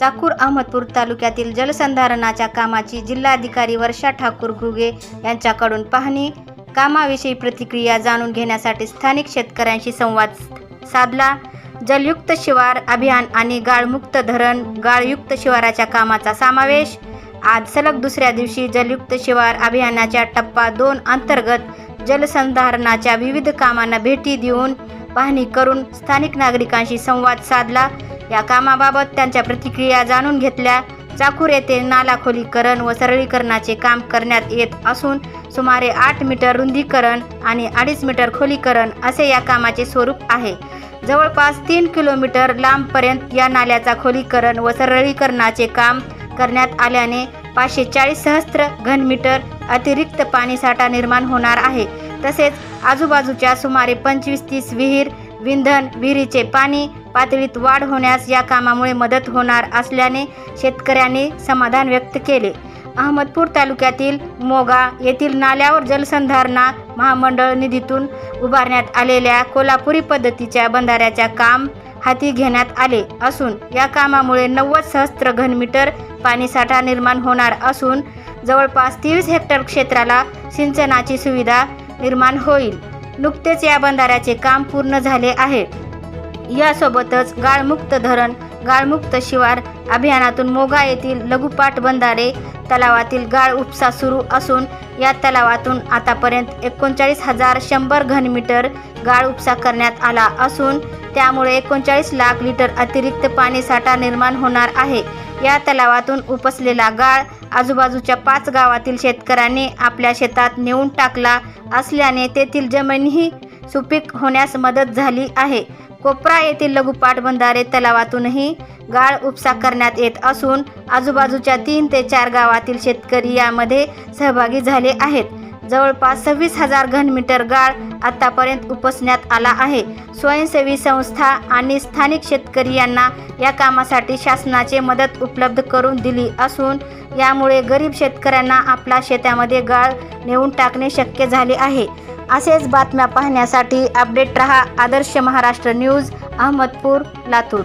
चाकूर अहमदपूर तालुक्यातील जलसंधारणाच्या कामाची जिल्हाधिकारी वर्षा ठाकूर घुगे यांच्याकडून पाहणी. कामाविषयी प्रतिक्रिया जाणून घेण्यासाठी स्थानिक शेतकऱ्यांशी संवाद साधला. जलयुक्त शिवार अभियान आणि गाळमुक्त धरण गाळयुक्त शिवाराच्या कामाचा समावेश. आज सलग दुसऱ्या दिवशी जलयुक्त शिवार अभियानाच्या टप्पा दोन अंतर्गत जलसंधारणाच्या विविध कामांना भेटी देऊन पाहणी करून स्थानिक नागरिकांशी संवाद साधला. या कामाबाबत त्यांच्या प्रतिक्रिया जाणून घेतल्या. चाकूर येथे नाला खोलीकरण व सरळीकरणाचे काम करण्यात येत असून सुमारे आठ मीटर रुंदीकरण आणि अडीच मीटर खोलीकरण असे या कामाचे स्वरूप आहे. जवळपास तीन किलोमीटर लांबपर्यंत या नाल्याचा खोलीकरण व सरळीकरणाचे काम करण्यात आल्याने पाचशे चाळीस सहस्त्र घनमीटर अतिरिक्त पाणीसाठा निर्माण होणार आहे. तसेच आजूबाजूच्या सुमारे पंचवीस तीस विहीर विंधन विहिरीचे पाणी पातळीत वाढ होण्यास या कामामुळे मदत होणार असल्याने शेतकऱ्यांनी समाधान व्यक्त केले. अहमदपूर तालुक्यातील मोगा येथील नाल्यावर जलसंधारणा महामंडळ निधीतून उभारण्यात आलेल्या कोल्हापुरी पद्धतीच्या बंधाऱ्याच्या काम हाती घेण्यात आले असून या कामामुळे नव्वद सहस्त्र घनमीटर पाणीसाठा निर्माण होणार असून जवळपास तीस हेक्टर क्षेत्राला सिंचनाची सुविधा निर्माण होईल. नुकतेच या बंधाऱ्याचे काम पूर्ण झाले आहे. यासोबतच गाळमुक्त धरण गाळमुक्त शिवार अभियानातून मोगा येथील लघुपाट बंधारे तलावातील गाळ उपसा सुरू असून या तलावातून आतापर्यंत एकोणचाळीस हजार शंभर घनमीटर गाळ उपसा करण्यात आला असून त्यामुळे एकोणचाळीस लाख लिटर अतिरिक्त पाणीसाठा निर्माण होणार आहे. या तलावातून उपसलेला गाळ आजूबाजूच्या पाच गावातील शेतकऱ्यांनी आपल्या शेतात नेऊन टाकला असल्याने तेथील जमीनही सुपीक होण्यास मदत झाली आहे. कोपरा येथील लघुपाट बंधारे तलावातूनही गाळ उपसा करण्यात येत असून आजूबाजूच्या तीन ते चार गावातील शेतकरी यामध्ये सहभागी झाले आहेत. जवळपास सव्वीस हजार घनमीटर गाळ आतापर्यंत उपसण्यात आला आहे. स्वयंसेवी संस्था आणि स्थानिक शेतकरी यांना या कामासाठी शासनाचे मदत उपलब्ध करून दिली असून यामुळे गरीब शेतकऱ्यांना आपला शेतामध्ये गाळ नेऊन टाकणे शक्य झाले आहे. असेच बातम्या पाहण्यासाठी अपडेट रहा आदर्श महाराष्ट्र न्यूज अहमदपूर लातूर.